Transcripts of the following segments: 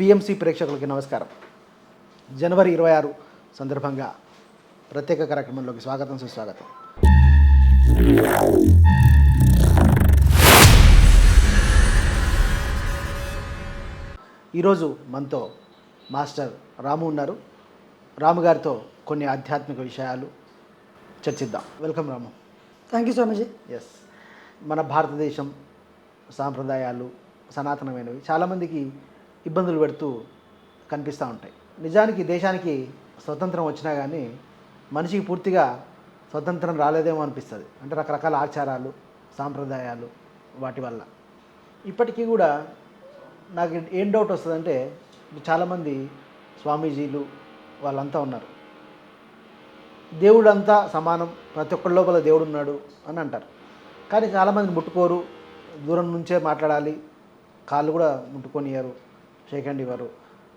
PMC ప్రేక్షకులకి నమస్కారం. జనవరి ఇరవై ఆరు సందర్భంగా ప్రత్యేక కార్యక్రమంలోకి స్వాగతం సుస్వాగతం. ఈరోజు మనతో మాస్టర్ రాము ఉన్నారు. రాము గారితో కొన్ని ఆధ్యాత్మిక విషయాలు చర్చిద్దాం. Welcome Ramu. Thank you Swamiji yes మన భారతదేశం సాంప్రదాయాలు సనాతనమైనవి చాలామందికి ఇబ్బందులు పెడుతూ కనిపిస్తూ ఉంటాయి. నిజానికి దేశానికి స్వతంత్రం వచ్చినా కానీ మనిషికి పూర్తిగా స్వతంత్రం రాలేదేమో అనిపిస్తుంది. అంటే రకరకాల ఆచారాలు సాంప్రదాయాలు వాటి వల్ల. ఇప్పటికీ కూడా నాకు ఏం డౌట్ వస్తుందంటే చాలామంది స్వామీజీలు వాళ్ళంతా ఉన్నారు. దేవుడు అంతా సమానం ప్రతి ఒక్కరి లోపల దేవుడు ఉన్నాడు అని అంటారు. కానీ చాలామంది ముట్టుకోరు దూరం నుంచే మాట్లాడాలి కాళ్ళు కూడా ముట్టుకొనియరు షేక్ హ్యాండ్ ఇవ్వరు.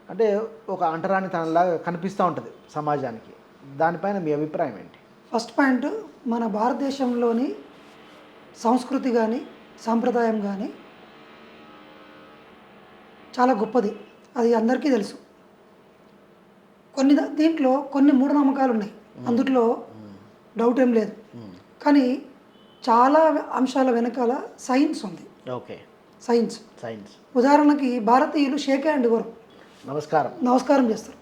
అంటే ఒక అంటరాని తనలాగా కనిపిస్తూ ఉంటుంది సమాజానికి. దానిపైన మీ అభిప్రాయం ఏంటి? ఫస్ట్ పాయింట్ మన భారతదేశంలోని సంస్కృతి కానీ సాంప్రదాయం కానీ చాలా గొప్పది. అది అందరికీ తెలుసు. కొన్ని దీంట్లో కొన్ని మూఢనమ్మకాలు ఉన్నాయి. అందుట్లో డౌట్ ఏం లేదు. కానీ చాలా అంశాల వెనకాల సైన్స్ ఉంది. ఓకే. సైన్స్ సైన్స్ ఉదాహరణకి భారతీయులు షేక్ హ్యాండ్ ఇవ్వరు నమస్కారం. నమస్కారం చేస్తారు.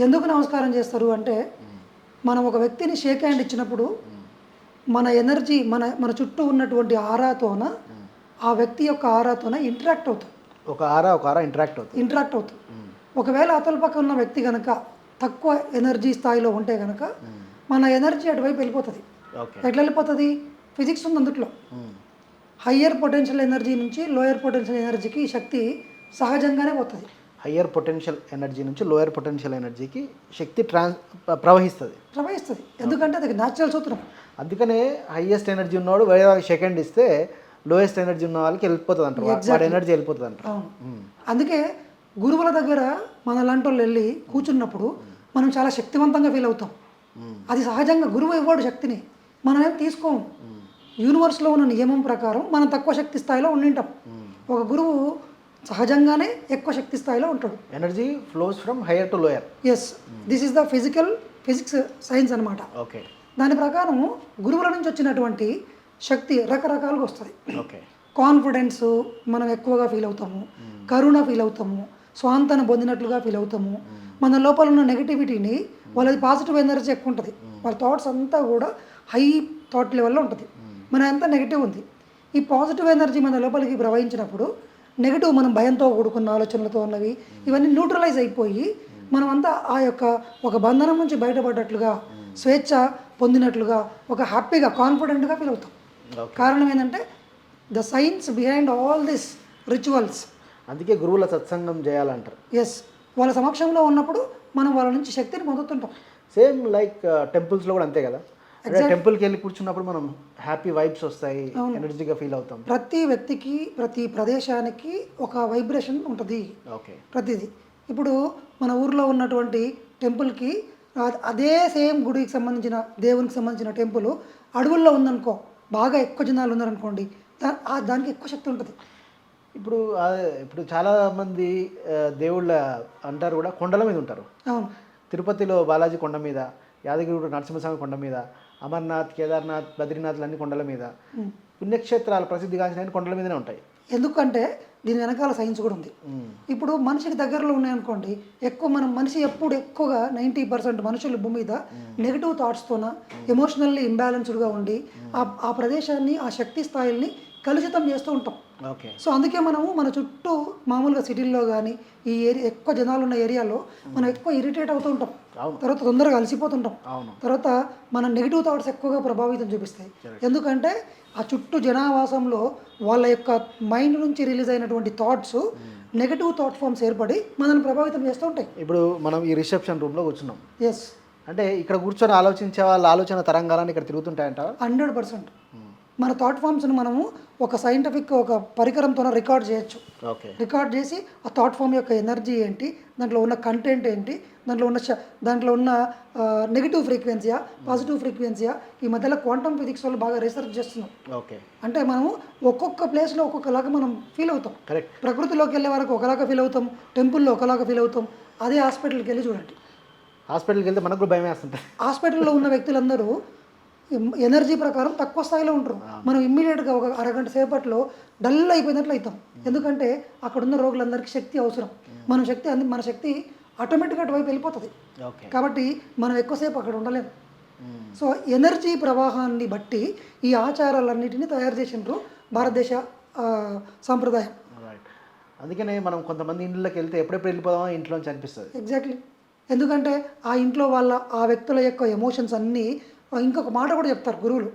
ఎందుకు నమస్కారం చేస్తారు అంటే మనం ఒక వ్యక్తిని షేక్ హ్యాండ్ ఇచ్చినప్పుడు మన ఎనర్జీ మన మన చుట్టూ ఉన్నటువంటి ఆరాతోన ఆ వ్యక్తి యొక్క ఆరాతోన ఇంటరాక్ట్ అవుతాం. ఒక ఆరా ఒక ఆరా ఇంటరాక్ట్ అవుతుంది. ఇంటరాక్ట్ అవుతాం. ఒకవేళ అతల పక్కన ఉన్న వ్యక్తి కనుక తక్కువ ఎనర్జీ స్థాయిలో ఉంటే కనుక మన ఎనర్జీ అటువైపు వెళ్ళిపోతుంది. ఎట్లా వెళ్ళిపోతుంది? ఫిజిక్స్ ఉంది అందుట్లో. హయ్యర్ పొటెన్షియల్ ఎనర్జీ నుంచి లోయర్ పొటెన్షియల్ ఎనర్జీకి శక్తి సహజంగానే పోతుంది. హయ్యర్ పొటెన్షియల్ ఎనర్జీ నుంచి లోయర్ పొటెన్షియల్ ఎనర్జీకి శక్తి ట్రాన్స్ ప్రవహిస్తుంది. ప్రవహిస్తుంది. ఎందుకంటే అది న్యాచురల్ సూత్రం. అందుకనే హైయెస్ట్ ఎనర్జీ ఉన్నవాడు సెకండ్ ఇస్తే లోయెస్ట్ ఎనర్జీ ఉన్న వాళ్ళకి వెళ్ళిపోతుంది అంటారు వాడి ఎనర్జీ వెళ్ళిపోతుంది అంటారు అందుకే గురువుల దగ్గర మన లాంటి వాళ్ళు వెళ్ళి కూర్చున్నప్పుడు మనం చాలా శక్తివంతంగా ఫీల్ అవుతాం. అది సహజంగా గురువు ఇవ్వడు శక్తిని. మనం ఏం తీసుకోము. యూనివర్స్లో ఉన్న నియమం ప్రకారం మనం తక్కువ శక్తి స్థాయిలో ఉండింటాం. ఒక గురువు సహజంగానే ఎక్కువ శక్తి స్థాయిలో ఉంటాడు. Energy flows from higher to lower yes this is the physical physics science అన్నమాట. ఓకే దాని ప్రకారం గురువుల నుంచి వచ్చినటువంటి శక్తి రకరకాలుగా వస్తుంది. ఓకే కాన్ఫిడెన్స్ మనం ఎక్కువగా ఫీల్ అవుతాము. కరుణ ఫీల్ అవుతాము. స్వాంతన పొందినట్లుగా ఫీల్ అవుతాము. మన లోపల ఉన్న నెగిటివిటీని వాళ్ళది పాజిటివ్ ఎనర్జీ ఎక్కువ ఉంటుంది. వాళ్ళ థాట్స్ అంతా కూడా హై థాట్ లెవెల్లో ఉంటుంది. మన అంతా నెగిటివ్ ఉంది. ఈ పాజిటివ్ ఎనర్జీ మన లోపలికి ప్రవహించినప్పుడు నెగిటివ్ మనం భయంతో కూడుకున్న ఆలోచనలతో ఉన్నవి ఇవన్నీ న్యూట్రలైజ్ అయిపోయి మనమంతా ఆ యొక్క ఒక బంధనం నుంచి బయటపడ్డట్లుగా స్వేచ్ఛ పొందినట్లుగా ఒక హ్యాపీగా కాన్ఫిడెంట్గా ఫీల్ అవుతాం. కారణం ఏంటంటే the science behind all this rituals అందుకే గురువుల సత్సంగం చేయాలంటారు. ఎస్ వాళ్ళ సమక్షంలో ఉన్నప్పుడు మనం వాళ్ళ నుంచి శక్తిని పొందుతుంటాం. సేమ్ లైక్ టెంపుల్స్లో కూడా అంతే కదా? అంటే టెంపుల్కి వెళ్ళి కూర్చున్నప్పుడు మనం హ్యాపీ వైబ్స్ వస్తాయి ఎనర్జీగా ఫీల్ అవుతాం. ప్రతి వ్యక్తికి ప్రతి ప్రదేశానికి ఒక వైబ్రేషన్ ఉంటుంది. ఓకే ప్రతిదీ. ఇప్పుడు మన ఊర్లో ఉన్నటువంటి టెంపుల్కి అదే సేమ్ గుడికి సంబంధించిన దేవునికి సంబంధించిన టెంపుల్ అడవుల్లో ఉందనుకో బాగా ఎక్కువ జనాలు ఉన్నారనుకోండి దా దానికి ఎక్కువ శక్తి ఉంటుంది. ఇప్పుడు ఇప్పుడు చాలా మంది దేవుళ్ళ అంటారు కూడా కొండల మీద ఉంటారు. తిరుపతిలో బాలాజీ కొండ మీద యాదగిరి నరసింహస్వామి కొండ మీద అమర్నాథ్ కేదార్నాథ్ బద్రీనాథ్లు అన్ని కొండల మీద. పుణ్యక్షేత్రాలు ప్రసిద్ధిగాంచిన కొండల మీదనే ఉంటాయి. ఎందుకంటే దీని వెనకాల సైన్స్ కూడా ఉంది. ఇప్పుడు మనిషికి దగ్గరలో ఉన్నాయనుకోండి ఎక్కువ మనం మనిషి ఎప్పుడు ఎక్కువగా నైంటీ పర్సెంట్ మనుషులు భూమి మీద నెగిటివ్ థాట్స్తోన ఎమోషనల్లీ ఇంబ్యాలెన్స్డ్గా ఉండి ఆ ఆ ప్రదేశాన్ని ఆ శక్తి స్థాయిల్ని కలుషితం చేస్తూ ఉంటాం. ఓకే. సో అందుకే మనము మన చుట్టూ మామూలుగా సిటీల్లో కానీ ఈ ఏరియా ఎక్కువ జనాలు ఉన్న ఏరియాలో మనం ఎక్కువ ఇరిటేట్ అవుతూ ఉంటాం. తర్వాత తొందరగా అలసిపోతుంటాం. అవును. తర్వాత మన నెగిటివ్ థాట్స్ ఎక్కువగా ప్రభావితం చూపిస్తాయి. ఎందుకంటే ఆ చుట్టూ జనావాసంలో వాళ్ళ యొక్క మైండ్ నుంచి రిలీజ్ అయినటువంటి థాట్స్ నెగిటివ్ థాట్ ఫామ్స్ ఏర్పడి మనల్ని ప్రభావితం చేస్తూ ఉంటాయి. ఇప్పుడు మనం ఈ రిసెప్షన్ రూమ్లో కూర్చున్నాం. ఎస్ అంటే ఇక్కడ కూర్చొని ఆలోచించే వాళ్ళ ఆలోచన తరంగాలని ఇక్కడ తిరుగుతుంటాయంట హండ్రెడ్ పర్సెంట్. మన థాట్ ఫామ్స్ని మనము ఒక సైంటిఫిక్ ఒక పరికరంతో రికార్డ్ చేయొచ్చు. ఓకే. రికార్డ్ చేసి ఆ థాట్ ఫామ్ యొక్క ఎనర్జీ ఏంటి దాంట్లో ఉన్న కంటెంట్ ఏంటి దాంట్లో ఉన్న దాంట్లో ఉన్న నెగిటివ్ ఫ్రీక్వెన్సీయా పాజిటివ్ ఫ్రీక్వెన్సీయా ఈ మధ్యలో క్వాంటమ్ ఫిజిక్స్ వాళ్ళు బాగా రీసెర్చ్ చేస్తున్నాం ఓకే. అంటే మనము ఒక్కొక్క ప్లేస్లో ఒక్కొక్కలాగా మనం ఫీల్ అవుతాం. కరెక్ట్ ప్రకృతిలోకి వెళ్ళే వరకు ఒకలాగా ఫీల్ అవుతాం టెంపుల్లో ఒకలాగా ఫీల్ అవుతాం అదే హాస్పిటల్కి వెళ్ళి చూడండి. హాస్పిటల్కి వెళ్తే మనకు భయం వేస్తుంటుంది. హాస్పిటల్లో ఉన్న వ్యక్తులందరూ ఎనర్జీ ప్రకారం తక్కువ స్థాయిలో ఉంటారు మనం ఇమ్మీడియట్గా ఒక అరగంట సేపట్లో డల్ అయిపోయినట్లు అవుతాం. ఎందుకంటే అక్కడ ఉన్న రోగులందరికీ శక్తి అవసరం. మన శక్తి అంది మన శక్తి ఆటోమేటిక్గా అటువైపు వెళ్ళిపోతుంది. కాబట్టి మనం ఎక్కువసేపు అక్కడ ఉండలేము సో ఎనర్జీ ప్రవాహాన్ని బట్టి ఈ ఆచారాలన్నిటినీ తయారు చేసిండ్రు భారతదేశ సాంప్రదాయం. అందుకనే మనం కొంతమంది ఇంట్లోకి వెళ్తే ఎప్పుడెప్పుడు వెళ్ళిపోదామో ఇంట్లోంచి అనిపిస్తుంది. ఎగ్జాక్ట్లీ ఎందుకంటే ఆ ఇంట్లో వాళ్ళ ఆ వ్యక్తుల యొక్క ఎమోషన్స్ అన్నీ ఇంకొక మాట కూడా చెప్తారు గురువులు.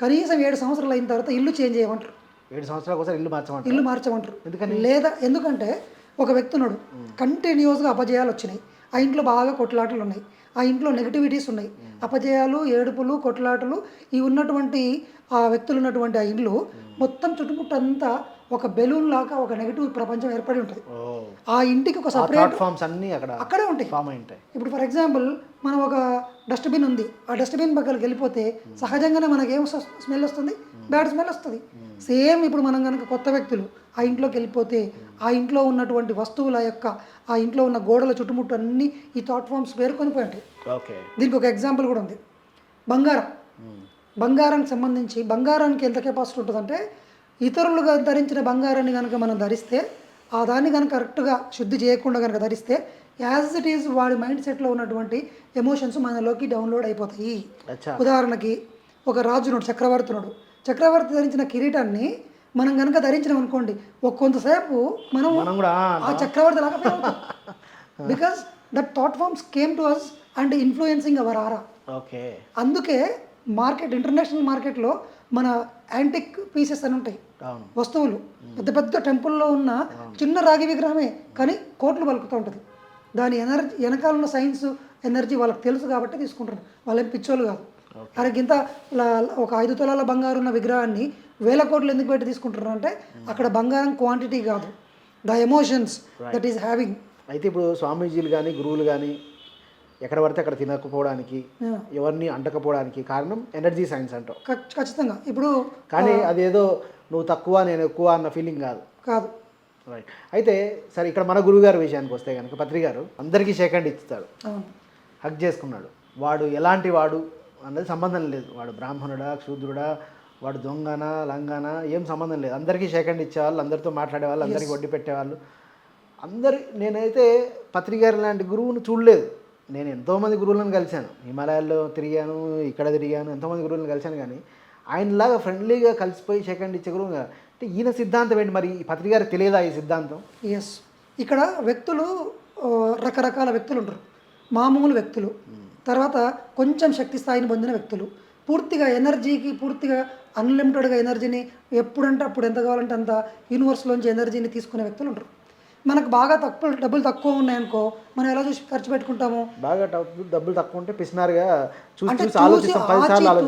కనీసం ఏడు సంవత్సరాలు అయిన తర్వాత ఇల్లు చేంజ్ చేయమంటారు. ఏడు సంవత్సరాల కోసం ఇల్లు మార్చమంటారు? ఇల్లు మార్చమంటారు. ఎందుకని? లేదా ఎందుకంటే ఒక వ్యక్తి ఉన్నాడు కంటిన్యూస్గా అపజయాలు వచ్చినాయి. ఆ ఇంట్లో బాగా కొట్లాటలు ఉన్నాయి. ఆ ఇంట్లో నెగిటివిటీస్ ఉన్నాయి. అపజయాలు ఏడుపులు కొట్లాటలు ఈ ఉన్నటువంటి ఆ వ్యక్తులు ఉన్నటువంటి ఆ ఇల్లు మొత్తం చుట్టుముట్టంతా ఒక బెలూన్ లాగా ఒక నెగిటివ్ ప్రపంచం ఏర్పడి ఉంటుంది. ఆ ఇంటికి ఒక సపరేట్ ఫామ్స్ అన్నీ అక్కడ అక్కడే ఉంటాయి. ఫామ్ ఉంటాయి. ఇప్పుడు ఫర్ ఎగ్జాంపుల్ మనం ఒక డస్ట్బిన్ ఉంది. ఆ డస్ట్బిన్ పక్కకి వెళ్ళిపోతే సహజంగానే మనకి ఏం స్మెల్ వస్తుంది? బ్యాడ్ స్మెల్ వస్తుంది. సేమ్ ఇప్పుడు మనం కనుక కొత్త వ్యక్తులు ఆ ఇంట్లోకి వెళ్ళిపోతే ఆ ఇంట్లో ఉన్నటువంటి వస్తువుల యొక్క ఆ ఇంట్లో ఉన్న గోడల చుట్టుముట్టు అన్నీ ఈ థాట్ ఫామ్స్ పేర్కొని పోయి ఉంటాయి. దీనికి ఒక ఎగ్జాంపుల్ కూడా ఉంది. బంగారం. బంగారానికి సంబంధించి బంగారానికి ఎంత కెపాసిటీ ఉంటుందంటే ఇతరులుగా ధరించిన బంగారాన్ని కనుక మనం ధరిస్తే ఆ దాన్ని కనుక కరెక్ట్గా శుద్ధి చేయకుండా కనుక ధరిస్తే యాజ్ ఇట్ ఈజ్ వాడి మైండ్ సెట్లో ఉన్నటువంటి ఎమోషన్స్ మనలోకి డౌన్లోడ్ అయిపోతాయి. ఉదాహరణకి ఒక రాజునుడు చక్రవర్తునుడు చక్రవర్తి ధరించిన కిరీటాన్ని మనం కనుక ధరించినాం అనుకోండి ఒక కొంతసేపు మనం ఆ, చక్రవర్తి లాగా because that thought forms came to us and influencing our aura okay. అందుకే మార్కెట్ ఇంటర్నేషనల్ మార్కెట్లో మన యాంటిక్ పీసెస్ అని ఉంటాయి. వస్తువులు. పెద్ద పెద్ద టెంపుల్లో ఉన్న చిన్న రాగి విగ్రహమే కానీ కోట్లు పలుకుతూ ఉంటుంది. దాని ఎనర్జీ వెనకాల ఉన్న సైన్స్ ఎనర్జీ వాళ్ళకి తెలుసు కాబట్టి తీసుకుంటారు. వాళ్ళేం పిచ్చోళ్ళు కాదు. గింత ల- ఒక ఐదు తులాల బంగారు ఉన్న విగ్రహాన్ని వేల కోట్లు ఎందుకు పెట్టి తీసుకుంటారు అంటే అక్కడ బంగారం క్వాంటిటీ కాదు. The emotions that is having అయితే ఇప్పుడు స్వామీజీలు కానీ గురువులు కానీ ఎక్కడ పడితే అక్కడ తినకపోవడానికి ఎవరిని అంటకపోవడానికి కారణం ఎనర్జీ సైన్స్ అంటావు. ఖచ్చితంగా. ఇప్పుడు కానీ అదేదో నువ్వు తక్కువ నేను ఎక్కువ అన్న ఫీలింగ్ కాదు. కాదు. రైట్ అయితే సరే ఇక్కడ మన గురువుగారి విషయానికి వస్తే కనుక పత్రి గారు అందరికీ సెకండ్ ఇస్తాడు హక్ చేసుకున్నాడు. వాడు ఎలాంటి వాడు అన్నది సంబంధం లేదు. వాడు బ్రాహ్మణుడా శూద్రుడా వాడు దొంగనా లంగానా ఏం సంబంధం లేదు. అందరికీ సెకండ్ ఇచ్చేవాళ్ళు అందరితో మాట్లాడేవాళ్ళు అందరికీ వడ్డీ పెట్టేవాళ్ళు. అందరి నేనైతే పత్రికారు లాంటి గురువును చూడలేదు. నేను ఎంతోమంది గురువులను కలిశాను. హిమాలయాల్లో తిరిగాను ఇక్కడ తిరిగాను ఎంతోమంది గురువులను కలిశాను కానీ ఆయనలాగా ఫ్రెండ్లీగా కలిసిపోయి సెకండ్ ఇచ్చే గురువు. అంటే ఈయన సిద్ధాంతం ఏంటి మరి? ఈ పత్రికారు తెలియదా ఈ సిద్ధాంతం? ఎస్ ఇక్కడ వ్యక్తులు రకరకాల వ్యక్తులు ఉంటారు. మామూలు వ్యక్తులు. తర్వాత కొంచెం శక్తి స్థాయిని పొందిన వ్యక్తులు. పూర్తిగా ఎనర్జీకి పూర్తిగా అన్లిమిటెడ్గా ఎనర్జీని ఎప్పుడంటే అప్పుడు ఎంత కావాలంటే అంత యూనివర్స్లోంచి ఎనర్జీని తీసుకునే వ్యక్తులు ఉంటారు. మనకు బాగా తక్కువ డబ్బులు తక్కువ ఉన్నాయనుకో మనం ఎలా చూసి ఖర్చు పెట్టుకుంటాము? బాగా డబ్బులు డబ్బులు తక్కువ ఉంటే పిసినారుగా చూసి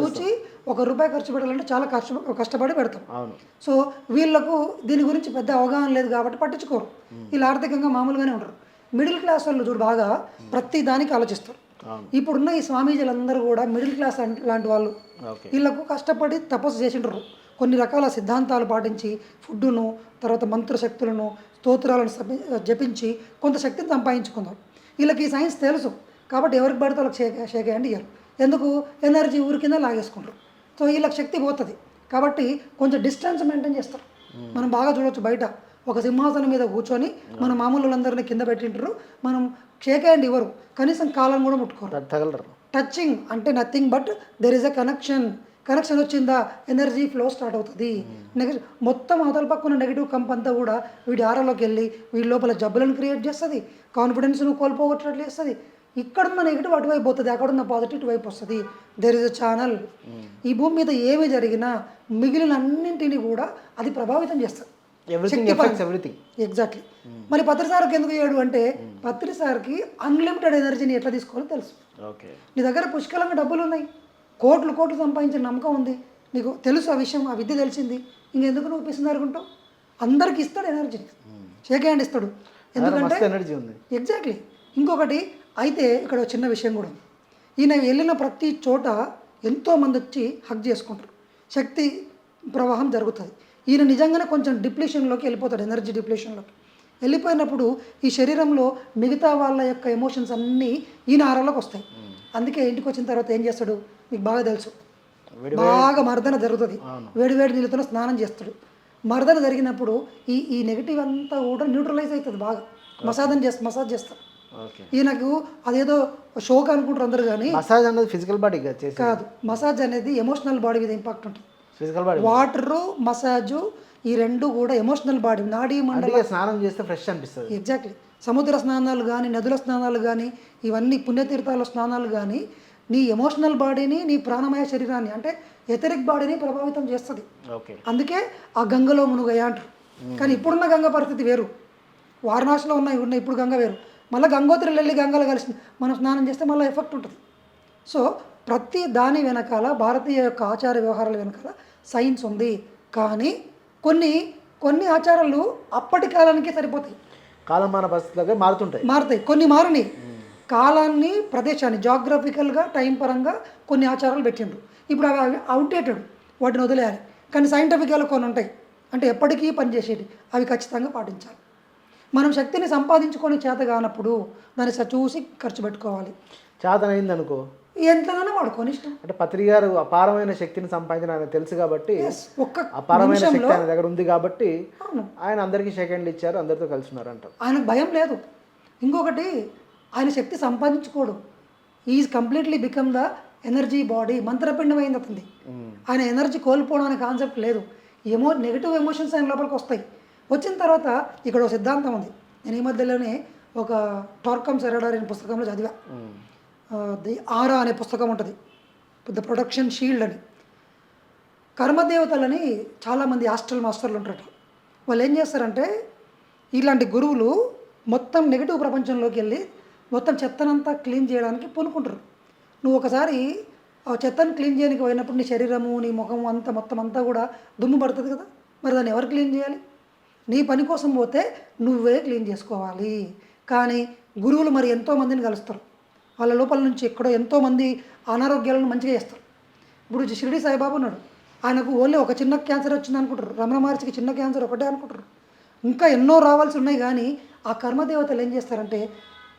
చూసి ఒక రూపాయి ఖర్చు పెట్టాలంటే చాలా కష్ట కష్టపడి పెడతాం. అవును. సో వీళ్ళకు దీని గురించి పెద్ద అవగాహన లేదు కాబట్టి పట్టించుకోరు. వీళ్ళు ఆర్థికంగా మామూలుగానే ఉంటారు మిడిల్ క్లాస్ వాళ్ళు చూడు బాగా ప్రతి దానికి ఆలోచిస్తారు. ఇప్పుడున్న ఈ స్వామీజీలందరూ కూడా మిడిల్ క్లాస్ లాంటి వాళ్ళు వీళ్ళకు కష్టపడి తపస్సు చేసింటారు కొన్ని రకాల సిద్ధాంతాలు పాటించి ఫుడ్డును తర్వాత మంత్రశక్తులను స్తోత్రాలను జపించి కొంత శక్తిని సంపాదించుకుందాం. వీళ్ళకి ఈ సైన్స్ తెలుసు కాబట్టి ఎవరికి పడితే వాళ్ళకి షేక్ షేక్ హ్యాండ్ ఇయ్యరు ఎందుకు? ఎనర్జీ ఊరి కింద లాగేసుకుంటారు. సో వీళ్ళకి శక్తి పోతుంది. కాబట్టి కొంచెం డిస్టెన్స్ మెయింటైన్ చేస్తారు. మనం బాగా చూడొచ్చు బయట. ఒక సింహాసనం మీద కూర్చొని మన మామూలు వాళ్ళందరినీ కింద పెట్టింటారు. మనం షేక్ హ్యాండ్ ఇవ్వరు. కనీసం కాలం కూడా ముట్టుకోరు. తగలరు. టచింగ్ అంటే nothing but there is a connection. Connection వచ్చిందా ఎనర్జీ ఫ్లో స్టార్ట్ అవుతుంది. నెక్స్ట్ మొత్తం అవతల పక్కన నెగిటివ్ కంప్ అంతా కూడా వీడి ఆరలోకి వెళ్ళి వీడి లోపల జబ్బులను క్రియేట్ చేస్తుంది కాన్ఫిడెన్స్ను కోల్పోగొట్టట్లు చేస్తుంది. ఇక్కడున్న నెగిటివ్ అటువైపు పోతుంది అక్కడున్న పాజిటివ్ ఇటువైపు వస్తుంది. దెర్ ఇస్ అ ఛానల్ ఈ భూమి మీద ఏమి జరిగినా మిగిలిన అన్నింటినీ కూడా అది ప్రభావితం చేస్తుంది. ఎగ్జాక్ట్లీ మరి పత్రి సార్కి ఎందుకు చేయడు అంటే పత్రి సార్కి అన్లిమిటెడ్ ఎనర్జీని ఎట్లా తీసుకోవాలో తెలుసు. నీ దగ్గర పుష్కలంగా డబ్బులు ఉన్నాయి కోట్లు కోట్లు సంపాదించిన నమ్మకం ఉంది. నీకు తెలుసు ఆ విషయం ఆ విద్య తెలిసింది. ఇంకెందుకు నువ్వు పిసింది అనుకుంటావు అందరికి ఇస్తాడు ఎనర్జీని షేక్ హ్యాండ్ ఇస్తాడు. ఎందుకంటే ఎనర్జీ ఉంది. ఎగ్జాక్ట్లీ ఇంకొకటి అయితే ఇక్కడ చిన్న విషయం కూడా ఉంది. ఈయన వెళ్ళిన ప్రతి చోట ఎంతోమంది వచ్చి హక్ చేసుకుంటారు. శక్తి ప్రవాహం జరుగుతుంది. ఈయన నిజంగానే కొంచెం డిప్లేషన్లోకి వెళ్ళిపోతాడు ఎనర్జీ డిప్లేషన్లోకి వెళ్ళిపోయినప్పుడు ఈ శరీరంలో మిగతా వాళ్ళ యొక్క ఎమోషన్స్ అన్నీ ఈయన ఆరాలోకి వస్తాయి. అందుకే ఇంటికి వచ్చిన తర్వాత ఏం చేస్తాడు? మీకు బాగా తెలుసు. బాగా మర్దన జరుగుతుంది. వేడి వేడి నీళ్ళతో స్నానం చేస్తాడు. మర్దన జరిగినప్పుడు ఈ ఈ నెగిటివ్ అంతా కూడా న్యూట్రలైజ్ అవుతుంది బాగా. మసాజన్ చేస్తా మసాజ్ చేస్తాడు ఓకే ఈయనకు అదేదో షోక్ అనుకుంటారు అందరు కానీ మసాజ్ అన్నది ఫిజికల్ బాడీ కాదు. మసాజ్ అనేది ఎమోషనల్ బాడీ మీద ఇంపాక్ట్ ఉంటుంది. ఫిజికల్ బాడీ వాటరు మసాజు ఈ రెండు కూడా ఎమోషనల్ బాడీ నాడీ మండలి స్నానం చేస్తే ఫ్రెష్ అనిపిస్తుంది. ఎగ్జాక్ట్లీ సముద్ర స్నానాలు కానీ నదుల స్నానాలు కానీ ఇవన్నీ పుణ్యతీర్థాల స్నానాలు కానీ నీ ఎమోషనల్ బాడీని నీ ప్రాణమయ శరీరాన్ని అంటే ఎథరిక్ బాడీని ప్రభావితం చేస్తుంది. అందుకే ఆ గంగలో మునుగయ్య అంటారు. కానీ ఇప్పుడున్న గంగ పరిస్థితి వేరు. వారణాసిలో ఉన్న ఉన్న ఇప్పుడు గంగ వేరు. మళ్ళీ గంగోత్రిలో వెళ్ళి గంగలో కలిసి మనం స్నానం చేస్తే మళ్ళీ ఎఫెక్ట్ ఉంటుంది. సో ప్రతి దాని వెనకాల భారతీయ యొక్క ఆచార వ్యవహారాల వెనకాల సైన్స్ ఉంది. కానీ కొన్ని కొన్ని ఆచారాలు అప్పటి కాలానికే సరిపోతాయి. కాలమాన పరిస్థితులకే మారుతుంటాయి. మారుతాయి. కొన్ని మారని కాలాన్ని ప్రదేశాన్ని జాగ్రఫికల్గా టైం పరంగా కొన్ని ఆచారాలు పెట్టిండ్రు. ఇప్పుడు అవి అవుట్డేటెడ్ వాటిని వదిలేయాలి. కానీ సైంటిఫిక్గా కొన్ని ఉంటాయి. అంటే ఎప్పటికీ పనిచేసేవి అవి ఖచ్చితంగా పాటించాలి. మనం శక్తిని సంపాదించుకొని చేత కానప్పుడు దాన్ని చూసి ఖర్చు పెట్టుకోవాలి. చేతన అయింది అనుకో ఎంతగానో వాడుకొని ఇష్టం. అంటే పత్రి గారు అపారమైన శక్తిని సంపాదించిన ఆయన తెలుసు కాబట్టి ఒక్క అపారమైన శక్తి ఆయన దగ్గర ఉంది కాబట్టి ఆయన అందరికీ సెకండ్లు ఇచ్చారు అందరితో కలిసి ఉన్నారు అంటారు ఆయనకు భయం లేదు. ఇంకొకటి ఆయన శక్తి సంపాదించుకోడు. Is completely become the energy body మంత్రపిండమైంది అతనిది. ఆయన ఎనర్జీ కోల్పోవడానికి కాన్సెప్ట్ లేదు. ఏమో నెగిటివ్ ఎమోషన్స్ ఆయన లోపలికి వస్తాయి. వచ్చిన తర్వాత ఇక్కడ ఒక సిద్ధాంతం ఉంది. నేను ఈ మధ్యలోనే ఒక టార్కమ్ సెరడార్ అనే పుస్తకంలో చదివా. ది ఆరా అనే పుస్తకం ఉంటుంది. ద ప్రొడక్షన్ షీల్డ్ అని. కర్మదేవతలని చాలామంది హాస్టల్ మాస్టర్లు ఉంటారట. వాళ్ళు ఏం చేస్తారంటే ఇలాంటి గురువులు మొత్తం నెగిటివ్ ప్రపంచంలోకి వెళ్ళి మొత్తం చెత్తనంతా క్లీన్ చేయడానికి పూనుకుంటారు. నువ్వు ఒకసారి ఆ చెత్తను క్లీన్ చేయడానికి పోయినప్పుడు నీ శరీరము నీ ముఖం అంతా మొత్తం అంతా కూడా దుమ్ము పడుతుంది కదా. మరి దాన్ని ఎవరు క్లీన్ చేయాలి? నీ పని కోసం పోతే నువ్వే క్లీన్ చేసుకోవాలి. కానీ గురువులు మరి ఎంతోమందిని కలుస్తారు. వాళ్ళ లోపల నుంచి ఎక్కడో ఎంతోమంది అనారోగ్యాలను మంచిగా చేస్తారు. ఇప్పుడు షిరిడి సాయిబాబా ఉన్నాడు. ఆయనకు ఓన్లీ ఒక చిన్న క్యాన్సర్ వచ్చింది అనుకుంటారు. రమణ మహర్షికి చిన్న క్యాన్సర్ ఒకటే అనుకుంటారు. ఇంకా ఎన్నో రావాల్సి ఉన్నాయి కానీ ఆ కర్మదేవతలు ఏం చేస్తారంటే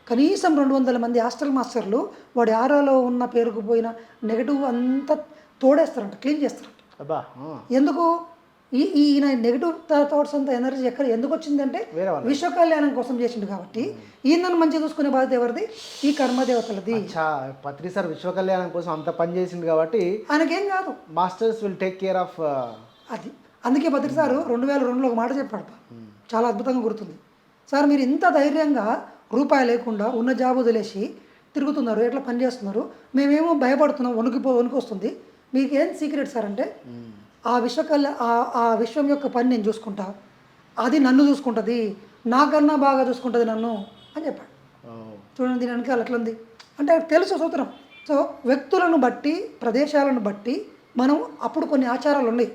కనీసం రెండు వందల మంది హాస్టల్ మాస్టర్లు వాడి ఆరాలో ఉన్న పేరుకుపోయిన నెగటివ్ అంతా తోడేస్తారంట క్లీన్ చేస్తారంట. ఎందుకు? ఈ ఈ- ఈయన నెగిటివ్ థాట్స్ అంత ఎనర్జీ ఎక్కడ ఎందుకు వచ్చిందంటే విశ్వ కళ్యాణం కోసం చేసిండు కాబట్టి ఈయనను మంచిగా చూసుకునే బాధ్యత ఎవరిది? ఈ కర్మదేవతలది. పత్రి సార్ విశ్వ కళ్యాణం కోసం అంత పని చేసింది కాబట్టి ఆయనకేం కాదు. Masters will take care of అది. అందుకే భద్రి సారు రెండు వేల రెండులో ఒక మాట చెప్పాడు. చాలా అద్భుతంగా గుర్తుంది. సార్ మీరు ఇంత ధైర్యంగా రూపాయి లేకుండా ఉన్న జాబ్ వదిలేసి తిరుగుతున్నారు ఎట్లా పని చేస్తున్నారు? మేమేమో భయపడుతున్నాం వణుకిపో వణుకు వస్తుంది మీకు ఏం సీక్రెట్ సార్ అంటే? ఆ విశ్వ కళ్యా ఆ- విశ్వం యొక్క పని నేను చూసుకుంటా. అది నన్ను చూసుకుంటుంది. నాకన్నా బాగా చూసుకుంటుంది నన్ను అని చెప్పాడు. చూడండి దీని వెనకాల ఎట్లా ఉంది? అంటే తెలుసు సూత్రం. సో వ్యక్తులను బట్టి ప్రదేశాలను బట్టి మనం అప్పుడు కొన్ని ఆచారాలు ఉన్నాయి.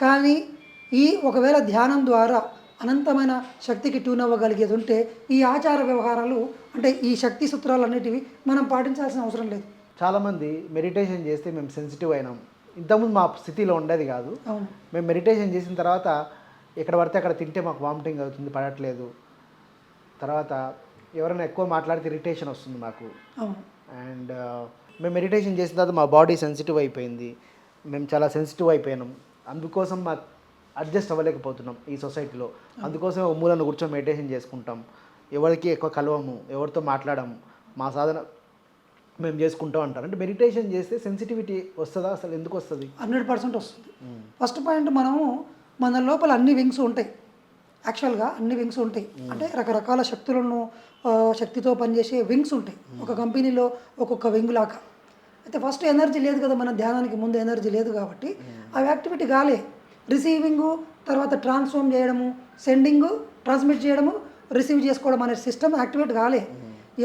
కానీ ఈ ఒకవేళ ధ్యానం ద్వారా అనంతమైన శక్తికి ట్యూన్ అవ్వగలిగేది ఉంటే ఈ ఆచార వ్యవహారాలు అంటే ఈ శక్తి సూత్రాలు అన్నిటివి మనం పాటించాల్సిన అవసరం లేదు. చాలామంది మెడిటేషన్ చేస్తే మేము సెన్సిటివ్ అయినాం. ఇంతకుముందు మా స్థితిలో ఉండేది కాదు. మేము మెడిటేషన్ చేసిన తర్వాత ఎక్కడ పడితే అక్కడ తింటే మాకు వామిటింగ్ అవుతుంది పడట్లేదు. తర్వాత ఎవరైనా ఎక్కువ మాట్లాడితే ఇరిటేషన్ వస్తుంది మాకు. అండ్ మేము మెడిటేషన్ చేసిన తర్వాత మా బాడీ సెన్సిటివ్ అయిపోయింది. మేము చాలా సెన్సిటివ్ అయిపోయినాం. అందుకోసం మా అడ్జస్ట్ అవ్వలేకపోతున్నాం ఈ సొసైటీలో అందుకోసం ఓ మూలను కూర్చొని మెడిటేషన్ చేసుకుంటాం. ఎవరికి ఎక్కువ కలవము ఎవరితో మాట్లాడము. మా సాధన మేము చేసుకుంటాం అంటారు అంటే మెడిటేషన్ చేస్తే సెన్సిటివిటీ వస్తుందా? అసలు ఎందుకు వస్తుంది? హండ్రెడ్ పర్సెంట్ వస్తుంది. ఫస్ట్ పాయింట్ మనము మన లోపల అన్ని వింగ్స్ ఉంటాయి. యాక్చువల్గా అన్ని వింగ్స్ ఉంటాయి. అంటే రకరకాల శక్తులను శక్తితో పనిచేసే వింగ్స్ ఉంటాయి. ఒక కంపెనీలో ఒక్కొక్క వింగ్ లాగా. అయితే ఫస్ట్ ఎనర్జీ లేదు కదా మన ధ్యానానికి ముందు ఎనర్జీ లేదు కాబట్టి అవి యాక్టివిటీ కాలే. రిసీవింగు తర్వాత ట్రాన్స్ఫార్మ్ చేయడము సెండింగు ట్రాన్స్మిట్ చేయడము రిసీవ్ చేసుకోవడం అనే సిస్టమ్ యాక్టివేట్ కాలే.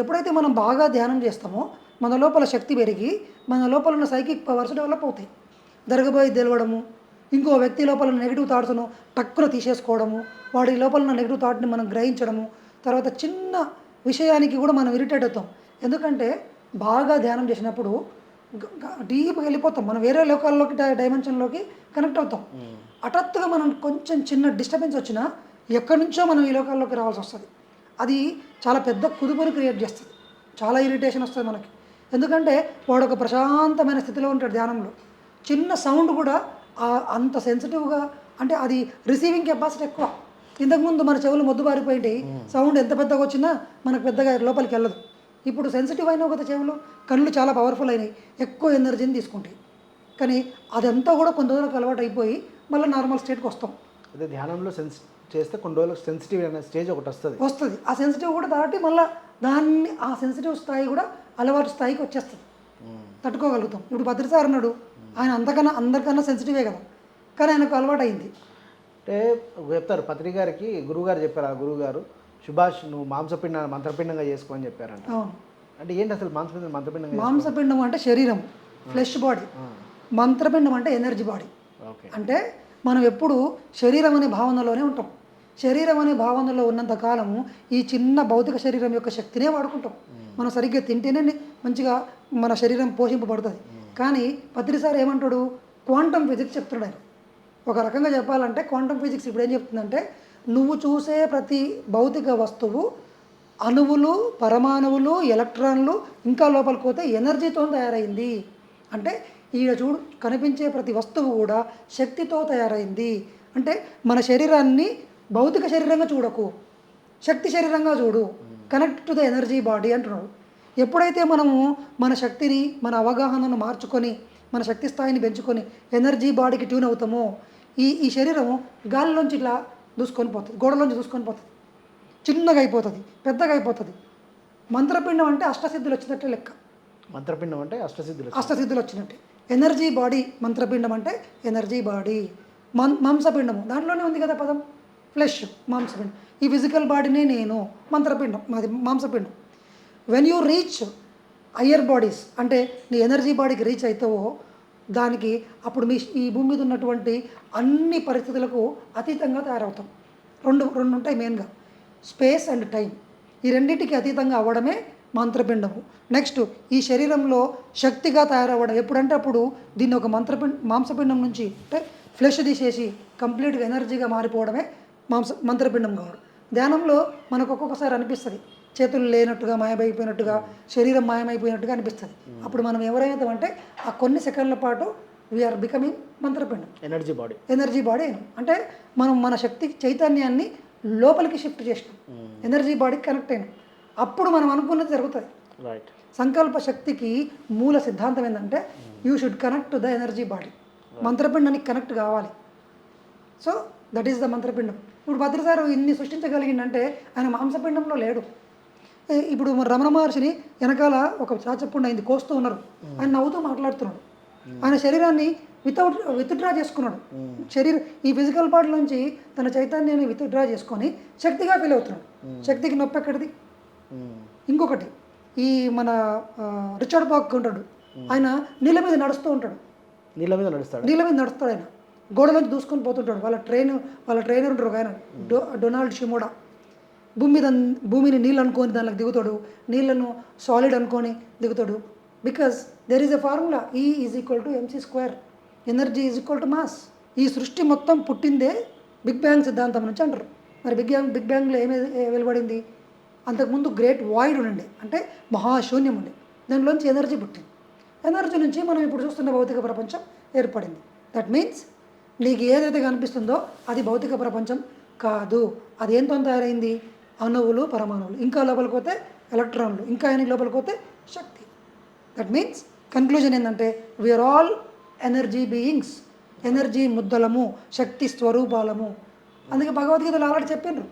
ఎప్పుడైతే మనం బాగా ధ్యానం చేస్తామో మన లోపల శక్తి పెరిగి మన లోపల ఉన్న సైకిక్ పవర్స్ డెవలప్ అవుతాయి. జరగబోయి తెలవడము ఇంకో వ్యక్తి లోపల నెగిటివ్ థాట్స్ను టక్కున తీసేసుకోవడము వాడి లోపల ఉన్న నెగిటివ్ థాట్ని మనం గ్రహించడము తర్వాత చిన్న విషయానికి కూడా మనం ఇరిటేట్ అవుతాం. ఎందుకంటే బాగా ధ్యానం చేసినప్పుడు డీప్గా వెళ్ళిపోతాం. మనం వేరే లోకాల్లోకి డైమెన్షన్లోకి కనెక్ట్ అవుతాం. హఠాత్తుగా మనం కొంచెం చిన్న డిస్టర్బెన్స్ వచ్చినా ఎక్కడి నుంచో మనం ఈ లోకాల్లోకి రావాల్సి వస్తుంది. అది చాలా పెద్ద కుదుపుని క్రియేట్ చేస్తుంది. చాలా ఇరిటేషన్ వస్తుంది మనకి. ఎందుకంటే వాడు ఒక ప్రశాంతమైన స్థితిలో ఉంటాడు ధ్యానంలో. చిన్న సౌండ్ కూడా అంత సెన్సిటివ్గా అంటే అది రిసీవింగ్ కెపాసిటీ ఎక్కువ. ఇంతకుముందు మన చెవులు మొద్దుబారిపోయింది సౌండ్ ఎంత పెద్దగా వచ్చినా మనకు పెద్దగా లోపలికి వెళ్ళదు. ఇప్పుడు సెన్సిటివ్ అయినావు కదా చెవులు కళ్ళు చాలా పవర్ఫుల్ అయినాయి. ఎక్కువ ఎనర్జీని తీసుకుంటాయి. కానీ అదంతా కూడా కొంత రోజులకు అలవాటు అయిపోయి మళ్ళీ నార్మల్ స్టేట్కి వస్తాం. అదే ధ్యానంలో సెన్స్ చేస్తే కొన్ని రోజులకు సెన్సిటివ్ అనే స్టేజ్ ఒకటి వస్తుంది. వస్తుంది. ఆ సెన్సిటివ్ కూడా దాటి మళ్ళీ దాన్ని ఆ సెన్సిటివ్ స్థాయి కూడా అలవాటు స్థాయికి వచ్చేస్తుంది. తట్టుకోగలుగుతాం. ఇప్పుడు భద్రసార్ ఉన్నాడు. ఆయన అంతకన్నా అందరికన్నా సెన్సిటివే కదా. కానీ ఆయనకు అలవాటు అయింది అంటే చెప్తారు. పత్రిక గారికి గురువుగారు చెప్పారు. ఆ గురువుగారు సుభాష్ నువ్వు మాంసపిండ మంత్రపిండంగా చేసుకో అని చెప్పారంట. అంటే ఏంటి అసలు మాంసపిండ మంత్రపిండంగా మాంసపిండం అంటే శరీరం ఫ్లెష్ బాడీ మంత్రపిండం అంటే ఎనర్జీ బాడీ ఓకే. అంటే మనం ఎప్పుడు శరీరం అనే భావనలోనే ఉంటాం. శరీరం అనే భావనలో ఉన్నంత కాలము ఈ చిన్న భౌతిక శరీరం యొక్క శక్తినే వాడుకుంటాం. మనం సరిగ్గా తింటేనే మంచిగా మన శరీరం పోషింపబడుతుంది. కానీ పత్రిసారి ఏమంటాడు? క్వాంటమ్ ఫిజిక్స్ చెప్తున్నాడు ఆయన. ఒక రకంగా చెప్పాలంటే క్వాంటమ్ ఫిజిక్స్ ఇప్పుడు ఏం చెప్తుందంటే నువ్వు చూసే ప్రతి భౌతిక వస్తువు అణువులు పరమాణువులు ఎలక్ట్రాన్లు ఇంకా లోపలికి పోతే ఎనర్జీతో తయారైంది. అంటే ఈడ చూడు కనిపించే ప్రతి వస్తువు కూడా శక్తితో తయారైంది. అంటే మన శరీరాన్ని భౌతిక శరీరంగా చూడకు శక్తి శరీరంగా చూడు. Connect to the energy body అంటున్నాడు. ఎప్పుడైతే మనము మన శక్తిని మన అవగాహనను మార్చుకొని మన శక్తి స్థాయిని పెంచుకొని ఎనర్జీ బాడీకి ట్యూన్ అవుతామో ఈ ఈ శరీరం గాలిలోంచి ఇట్లా దూసుకొని పోతుంది గోడలోంచి దూసుకొని పోతుంది. చిన్నగా అయిపోతుంది పెద్దగా అయిపోతుంది. మంత్రపిండం అంటే అష్టసిద్ధులు వచ్చినట్టే లెక్క. మంత్రపిండం అంటే అష్టసిద్ధులు అష్టసిద్ధులు వచ్చినట్టే. ఎనర్జీ బాడీ మంత్రపిండం అంటే ఎనర్జీ బాడీ. మం మాంసపిండము దాంట్లోనే ఉంది కదా పదం. ఫ్లెష్ మాంసపిండం. ఈ ఫిజికల్ బాడీనే నేను మంత్రపిండం మాది మాంసపిండం. When you reach higher bodies అంటే నీ ఎనర్జీ బాడీకి రీచ్ అవుతావో దానికి అప్పుడు మీ ఈ భూమి మీద ఉన్నటువంటి అన్ని పరిస్థితులకు అతీతంగా తయారవుతాం. రెండు రెండు ఉంటాయి మెయిన్గా స్పేస్ అండ్ టైం ఈ రెండింటికి అతీతంగా అవ్వడమే మంత్రపిండము. నెక్స్ట్ ఈ శరీరంలో శక్తిగా తయారవ్వడం. ఎప్పుడంటే అప్పుడు దీన్ని ఒక మంత్రపిండ మాంసపిండం నుంచి అంటే ఫ్లెష్ తీసేసి కంప్లీట్గా ఎనర్జీగా మారిపోవడమే మాంస మంత్రపిండం కావడం. ధ్యానంలో మనకు ఒక్కొక్కసారి అనిపిస్తుంది. చేతులు లేనట్టుగా మాయమైపోయినట్టుగా శరీరం మాయమైపోయినట్టుగా అనిపిస్తుంది. అప్పుడు మనం ఎవరైతామంటే ఆ కొన్ని సెకండ్ల పాటు వీఆర్ బికమింగ్ మంత్రపిండం. ఎనర్జీ బాడీ ఎనర్జీ బాడీ అంటే మనం మన శక్తి చైతన్యాన్ని లోపలికి షిఫ్ట్ చేసినాం. ఎనర్జీ బాడీకి కనెక్ట్ అయినాం. అప్పుడు మనం అనుకున్నది జరుగుతుంది. రైట్ సంకల్ప శక్తికి మూల సిద్ధాంతం ఏంటంటే you should connect to the energy body మంత్రపిండానికి connect కావాలి. సో దట్ ఈస్ ద మంత్రపిండం. ఇప్పుడు భద్రసారు ఇన్ని సృష్టించగలిగిందంటే ఆయన మాంసపిండంలో లేడు. ఇప్పుడు మన రమణ మహర్షిని వెనకాల ఒక చాచప్పుడు అయింది కోస్తూ ఉన్నారు. ఆయన నవ్వుతూ మాట్లాడుతున్నాడు. ఆయన శరీరాన్ని వితౌట్ విత్డ్రా చేసుకున్నాడు. శరీరం ఈ ఫిజికల్ బాడీలోంచి తన చైతన్యాన్ని విత్డ్రా చేసుకొని శక్తిగా ఫీల్ అవుతున్నాడు. శక్తికి నొప్పి ఎక్కడిది? ఇంకొకటి ఈ మన రిచర్డ్ పాక్ ఉంటాడు. ఆయన నీళ్ళ మీద నడుస్తూ ఉంటాడు. నీళ్ళ మీద నడుస్తాడు? నీళ్ళ మీద నడుస్తాడు ఆయన. గోడలోంచి దూసుకొని పోతుంటాడు. వాళ్ళ ట్రైన్ వాళ్ళ ట్రైనర్ ఉంటారు ఒక ఆయన. డొ డొనాల్డ్ షిమోడా. భూమి మీద భూమిని నీళ్ళు అనుకొని దానికి దిగుతాడు. నీళ్ళను సాలిడ్ అనుకొని దిగుతాడు. Because there is a formula E is equal to MC square energy is equal to mass ఈ సృష్టి మొత్తం పుట్టిందే బిగ్ బ్యాంగ్ సిద్ధాంతం నుంచి అంటారు. మరి బిగ్ బ్యాంగ్ బిగ్ బ్యాంగ్లో ఏమి వెలువడింది? అంతకుముందు గ్రేట్ వాయిడ్ ఉండే. అంటే మహాశూన్యం ఉండే. దానిలోంచి ఎనర్జీ పుట్టింది. ఎనర్జీ నుంచి మనం ఇప్పుడు చూస్తున్న భౌతిక ప్రపంచం ఏర్పడింది. దట్ మీన్స్ నీకు ఏదైతే కనిపిస్తుందో అది భౌతిక ప్రపంచం కాదు. అది ఏంతో తయారైంది? అణువులు పరమాణువులు. ఇంకా లోపలికి పోతే ఎలక్ట్రాన్లు. ఇంకా ఎన్ని లోపలికి పోతే శక్తి. దట్ మీన్స్ కన్క్లూజన్ ఏంటంటే we are all energy beings energy ముద్దలము శక్తి స్వరూపాలము. అందుకే భగవద్గీతలో ఆల్రెడీ చెప్పిండ్రు.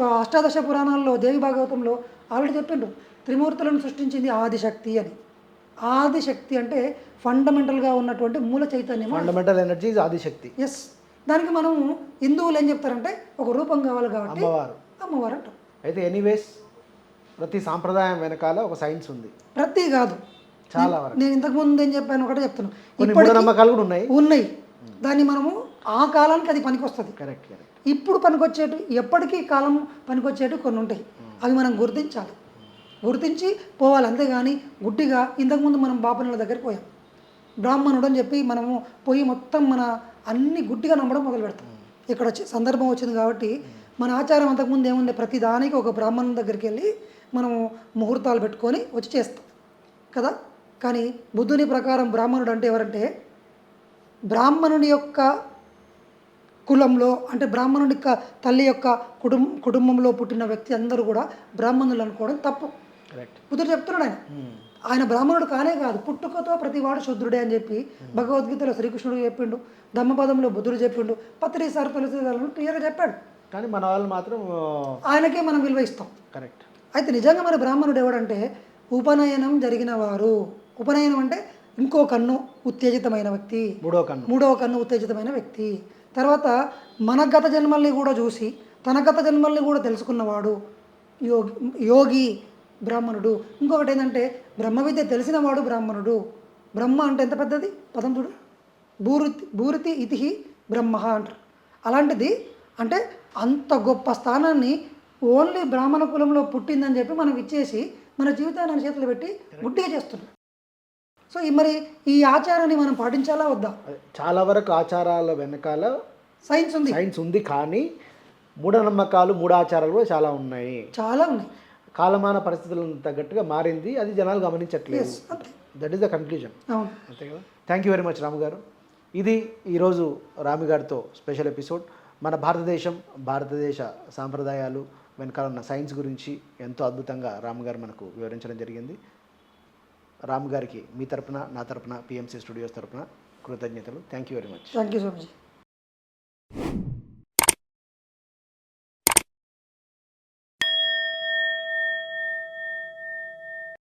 అష్టాదశ పురాణాల్లో దేవి భాగవతంలో ఆల్రెడీ చెప్పిండ్రు. త్రిమూర్తులను సృష్టించింది ఆదిశక్తి అని. ఆదిశక్తి అంటే ఫండమెంటల్గా ఉన్నటువంటి మూల చైతన్యం ఫండమెంటల్ ఎనర్జీ ఆదిశక్తి. ఎస్ దానికి మనం హిందువులు ఏం చెప్తారంటే ఒక రూపం కావాలి కాబట్టి అమ్మవారు. అమ్మవారు అంటాం. అయితే ఎనీవేస్ ప్రతి సాంప్రదాయం వెనకాల ఒక సైన్స్ ఉంది. ప్రతి కాదు. చాలా వరకు. నేను ఇంతకు ముందు ఏం చెప్పాను ఒకటే చెప్తున్నాను కొన్ని ఇప్పటికీ మూఢనమ్మకాలు కూడా ఉన్నాయి. ఉన్నాయి. దాన్ని మనము ఆ కాలానికి అది పనికొస్తుంది. కరెక్ట్ కరెక్ట్ ఇప్పుడు పనికొచ్చేటి ఎప్పటికీ కాలం పనికొచ్చేటి కొన్ని ఉంటాయి. అవి మనం గుర్తించాలి. గుర్తించి పోవాలి. అంతేగాని గుడ్డిగా ఇంతకుముందు మనం బాపనుల దగ్గరికి పోయాం. బ్రాహ్మణుడు అని చెప్పి మనము పోయి మొత్తం మన అన్ని గుడ్డిగా నమ్మడం మొదలు పెడతాం. ఇక్కడ వచ్చి సందర్భం వచ్చింది కాబట్టి మన ఆచారం అంతకుముందు ఏముంది? ప్రతి దానికి ఒక బ్రాహ్మణుని దగ్గరికి వెళ్ళి మనము ముహూర్తాలు పెట్టుకొని వచ్చి చేస్తాం. కదా? కానీ బుద్ధుని ప్రకారం బ్రాహ్మణుడు అంటే ఎవరంటే బ్రాహ్మణుని యొక్క కులంలో అంటే బ్రాహ్మణుడి యొక్క తల్లి యొక్క కుటుంబ కుటుంబంలో పుట్టిన వ్యక్తి అందరూ కూడా బ్రాహ్మణులు అనుకోవడం తప్పు. బుద్ధుడు చెప్తున్నాడు ఆయన. ఆయన బ్రాహ్మణుడు కానే కాదు పుట్టుకతో ప్రతివాడు శుద్ధుడే అని చెప్పి భగవద్గీతలో శ్రీకృష్ణుడు చెప్పిండు ధమ్మపదంలో బుద్ధుడు చెప్పిండు పత్రి సార్ తులసిదాలను క్లియర్గా చెప్పాడు. కానీ మన వాళ్ళు మాత్రం ఆయనకే మనం విలువ ఇస్తాం. కరెక్ట్ అయితే నిజంగా మన బ్రాహ్మణుడు ఎవడంటే ఉపనయనం జరిగిన వారు. ఉపనయనం అంటే ఇంకో కన్ను ఉత్తేజితమైన వ్యక్తి. మూడో కన్ను. మూడవ కన్ను ఉత్తేజితమైన వ్యక్తి. తర్వాత మన గత జన్మల్ని కూడా చూసి తన గత జన్మల్ని కూడా తెలుసుకున్నవాడు యోగి యోగి బ్రాహ్మణుడు. ఇంకొకటి ఏంటంటే బ్రహ్మ విద్య తెలిసినవాడు బ్రాహ్మణుడు. బ్రహ్మ అంటే ఎంత పెద్దది? పదం చూడు. భూరితి భూరితి ఇతి బ్రహ్మ అంటారు. అలాంటిది అంటే అంత గొప్ప స్థానాన్ని ఓన్లీ బ్రాహ్మణ కులంలో పుట్టిందని చెప్పి మనం ఇచ్చేసి మన జీవితాన్ని చేతులు పెట్టి గుడ్డిగా చేస్తున్నాం సో ఈ మరి ఈ ఆచారాన్ని మనం పాటించాలా వద్దా? చాలా వరకు ఆచారాల వెనకాల సైన్స్ ఉంది. సైన్స్ ఉంది కానీ మూఢనమ్మకాలు మూఢాచారాలు కూడా చాలా ఉన్నాయి. చాలా ఉన్నాయి. కాలమాన పరిస్థితులను తగ్గట్టుగా మారింది. అది జనాలు గమనించట్లేదు. దట్ ఈస్ ద కన్క్లూజన్ అంతే కదా? Thank you very much Ramu గారు. ఇది ఈరోజు రాము గారితో స్పెషల్ ఎపిసోడ్. మన భారతదేశం భారతదేశ సాంప్రదాయాలు వెనకాల ఉన్న సైన్స్ గురించి ఎంతో అద్భుతంగా రాము గారు మనకు వివరించడం జరిగింది. రాము గారికి మీ తరపున నా తరపున పిఎంసీ స్టూడియోస్ తరపున కృతజ్ఞతలు. Thank you very much thank you so much